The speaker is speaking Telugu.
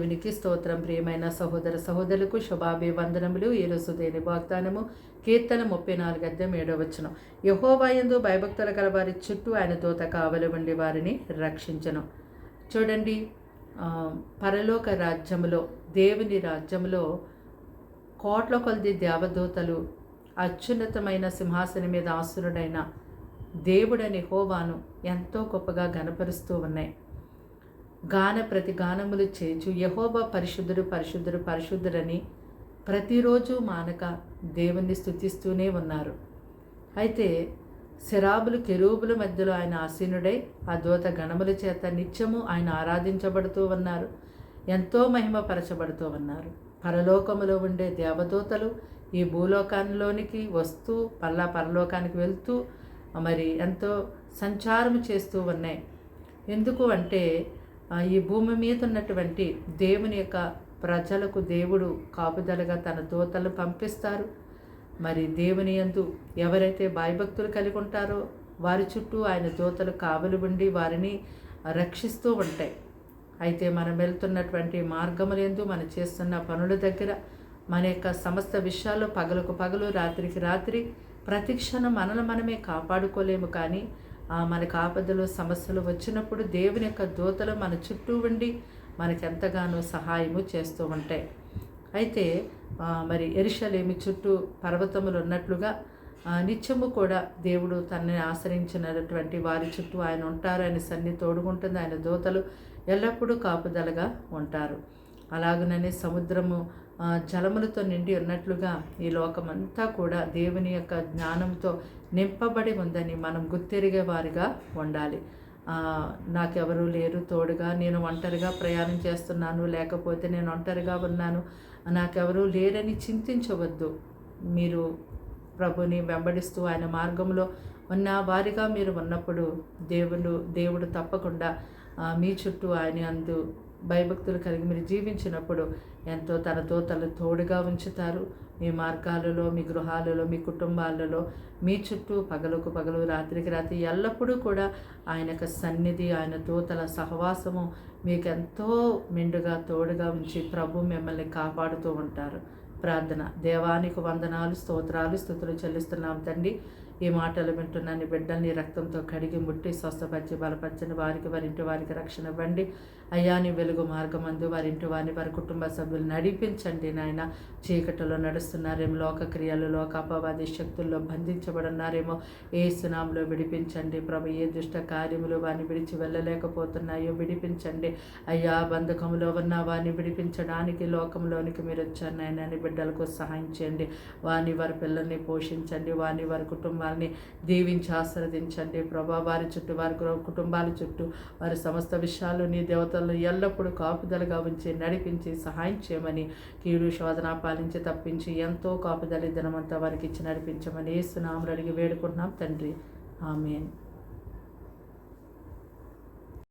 దేవునికి స్తోత్రం. ప్రియమైన సహోదర సహోదరులకు శుభాభివందనములు. ఈరోజు దేని వాగ్దానము కీర్తన ముప్పై నాలుగు అద్దెం ఏడవచ్చును యహోవాయందు భయభక్తుల గల వారి చుట్టూ ఆయన దూత కావలి ఉండి వారిని రక్షించను. చూడండి పరలోక రాజ్యములో దేవుని రాజ్యములో కోట్ల కొలది దేవదూతలు అత్యున్నతమైన సింహాసనం మీద ఆసురుడైన దేవుడని హోవాను ఎంతో గొప్పగా గనపరుస్తూ ఉన్నాయి. గాన ప్రతి గానములు చేచు యహోబా పరిశుద్ధుడు పరిశుద్ధుడు పరిశుద్ధుడని ప్రతిరోజు మానక దేవుణ్ణి స్థుతిస్తూనే ఉన్నారు. అయితే శరాబులు కెరూబుల మధ్యలో ఆయన ఆసీనుడై ఆ దూత గణముల చేత నిత్యము ఆయన ఆరాధించబడుతూ ఉన్నారు. ఎంతో మహిమపరచబడుతూ ఉన్నారు. పరలోకములో ఉండే దేవదూతలు ఈ భూలోకంలోనికి వస్తూ పల్లా పరలోకానికి వెళ్తూ మరి ఎంతో సంచారం చేస్తూ ఉన్నాయి. ఎందుకు అంటే ఈ భూమి మీద ఉన్నటువంటి దేవుని యొక్క ప్రజలకు దేవుడు కాపుదలగా తన దూతలు పంపిస్తారు. మరి దేవుని యందు ఎవరైతే భయభక్తులు కలిగి ఉంటారో వారి చుట్టూ ఆయన దూతలు కావలి ఉండి వారిని రక్షిస్తూ ఉంటాయి. అయితే మనం వెళ్తున్నటువంటి మార్గములందు మనం చేస్తున్న పనుల దగ్గర మన యొక్క సమస్త విషయాల్లో పగలకు పగలు రాత్రికి రాత్రి ప్రతిక్షణం మనల్ని మనమే కాపాడుకోలేము. కానీ మనకు ఆపదలు సమస్యలు వచ్చినప్పుడు దేవుని యొక్క దూతలు మన చుట్టూ ఉండి మనకు ఎంతగానో సహాయము చేస్తూ ఉంటాయి. అయితే మరి ఎరుషలేమి చుట్టూ పర్వతములు ఉన్నట్లుగా నిత్యము కూడా దేవుడు తనని ఆశ్రయించినటువంటి వారి చుట్టూ ఆయన ఉంటారు. ఆయన సన్ని తోడుకుంటుంది ఆయన దూతలు ఎల్లప్పుడూ కాపుదలగా ఉంటారు. అలాగననే సముద్రము జలములతో నిండి ఉన్నట్లుగా ఈ లోకమంతా కూడా దేవుని యొక్క జ్ఞానంతో నింపబడి ఉందని మనం గుర్తెరిగే వారిగా ఉండాలి. ఆ, నాకెవరూ లేరు తోడుగా నేను ఒంటరిగా ప్రయాణం చేస్తున్నాను లేకపోతే నేను ఒంటరిగా ఉన్నాను నాకెవరూ లేరని చింతించవద్దు. మీరు ప్రభుని వెంబడిస్తూ ఆయన మార్గంలో ఉన్న వారిగా మీరు ఉన్నప్పుడు దేవుడు దేవుడు తప్పకుండా మీ చుట్టూ ఆయన అందు భయభక్తులు కలిగి మీరు జీవించినప్పుడు ఎంతో తన దూతలు తోడుగా ఉంచుతారు. మీ మార్గాలలో మీ గృహాలలో మీ కుటుంబాలలో మీ చుట్టూ పగలకు పగలు రాత్రికి రాత్రి ఎల్లప్పుడూ కూడా ఆయన యొక్క సన్నిధి ఆయన దూతల సహవాసము మీకు ఎంతో మెండుగా తోడుగా ఉంచి ప్రభు మిమ్మల్ని కాపాడుతూ ఉంటారు. ప్రార్థన. దేవానికి వందనాలు స్తోత్రాలు స్థుతులు చెల్లిస్తున్నాం తండ్రి. ఈ మాటలు వింటున్న నీ బిడ్డల్ని రక్తంతో కడిగి ముట్టి స్వస్థపరిచి బలపరచని వారికి వారింటి వారికి రక్షణ ఇవ్వండి. అయ్యా నీ వెలుగు మార్గం అందు వారింటి వారిని వారి కుటుంబ సభ్యులు నడిపించండి నాయన. చీకటిలో నడుస్తున్నారేమో లోక క్రియలు లోక అపవాది శక్తుల్లో బంధించబడున్నారేమో. ఏ సునాంలో విడిపించండి ప్రభు. ఏ దుష్ట కార్యములు వారిని విడిచి వెళ్ళలేకపోతున్నాయో విడిపించండి. అయ్యా బంధకంలో ఉన్న వారిని విడిపించడానికి లోకంలోనికి మీరు వచ్చారు నాయన. బిడ్డలకు సహాయం చేయండి. వారిని వారి పిల్లల్ని పోషించండి. వారిని వారి కుటుంబాలని దీవించి ఆశీర్వదించండి. ప్రభా వారి చుట్టూ వారి గృహ- కుటుంబాల చుట్టూ వారి సమస్త విషయాలు నీ దేవతలను ఎల్లప్పుడూ కాపుదలగా ఉంచి నడిపించి సహాయం చేయమని కీడు శోధన పాలించి తప్పించి ఎంతో కాపుదల దినమంతా వారికి ఇచ్చి నడిపించమని ఏసునాములు అడిగి వేడుకుంటున్నాం. తండ్రి ఆమెన్.